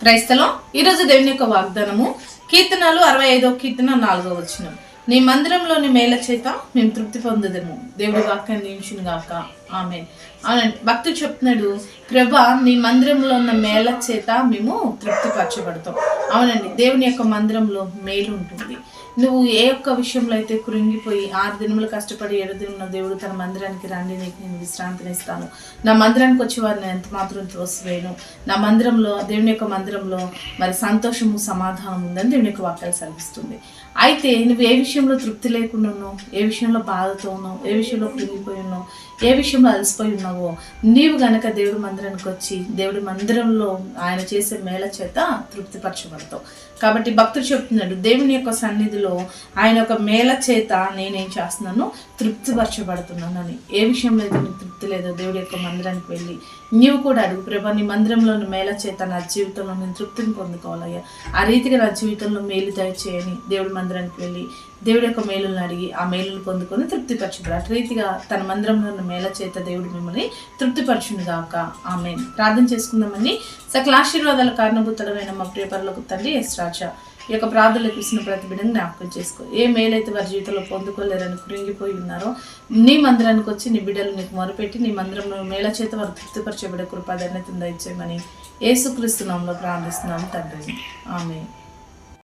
క్రైస్తలం. ఈరోజు దేవుని యొక్క వాగ్దానము కీర్తనలు అరవై ఐదో కీర్తన నాలుగో వచ్చిన నీ మందిరంలోని మేల చేత మేము తృప్తి పొందదము. దేవుడి వాక్యాన్ని నియమించును గాక. ఆమె అవునండి భక్తుడు చెప్తున్నాడు ప్రభా నీ మందిరంలో ఉన్న మేళ చేత మేము తృప్తిపరచబడతాం. అవునండి దేవుని యొక్క మందిరంలో మేలు ఉంటుంది. నువ్వు ఏ ఒక్క విషయంలో అయితే కృంగిపోయి ఆరు దినములు కష్టపడి ఏడు దినముల దేవుడు తన మందిరానికి రండి నీకు నేను విశ్రాంతిని ఇస్తాను. నా మందిరానికి వచ్చే వారిని ఎంత మాత్రం త్రోసివేయను. నా మందిరంలో దేవుని యొక్క మందిరంలో మరి సంతోషము సమాధానం ఉందని దేవుని యొక్క వాక్యాలు సరిపిస్తుంది అయితే నువ్వు ఏ విషయంలో తృప్తి లేకుండా ఉన్నావు? ఏ విషయంలో బాధతో ఉన్నావు? ఏ విషయంలో కృంగిపోయి ఉన్నావు? ఏ విషయంలో అలసిపోయి ఉన్నావో? నీవు గనక దేవుడి మందిరానికి వచ్చి దేవుడి మందిరంలో ఆయన చేసే మేళ చేత తృప్తిపరచబడతావు. కాబట్టి భక్తుడు చెప్తున్నాడు దేవుని యొక్క సన్నిధిలో ఆయన యొక్క మేళ చేత నేనేం చేస్తున్నాను తృప్తిపరచబడుతున్నాను అని ఏ విషయంలో అయితే నీకు తృప్తి లేదో దేవుడి యొక్క మందిరానికి వెళ్ళి నీవు కూడా అడుగు ప్రభా నీ మందిరంలోని మేళ చేత నా జీవితంలో నేను తృప్తిని పొందుకోవాలయ్యా. ఆ రీతిగా నా జీవితంలో మేలు దయచేయని దేవుడి మందిరానికి వెళ్ళి దేవుడి యొక్క మేలులను అడిగి ఆ మేలును పొందుకొని తృప్తిపరచుడు అటు రీతిగా తన మందిరంలో ఉన్న మేళ చేత దేవుడు మిమ్మల్ని తృప్తిపరచును గాక. ఆమె ప్రార్థన చేసుకుందామని సకల ఆశీర్వాదాల కారణభూతుడమైన మా ప్రియపరులకు తండ్రి ఎస్ రాజా ఈ యొక్క ప్రార్థనలకు ఇచ్చిన ప్రతి బిడ్డను జ్ఞాపకం చేసుకో. ఏ మేలైతే వారి జీవితంలో పొందుకోలేరని కృంగిపోయి ఉన్నారో నీ మందిరానికి వచ్చి నీ బిడ్డలు నీకు మొరపెట్టి నీ మందిరంలో మేళ చేత వారు తృప్తిపరచబడే కృపాదన్నతం దయచేయమని ఏసుక్రీస్తు నామంలో ప్రార్థిస్తున్నాము తండ్రి. ఆమె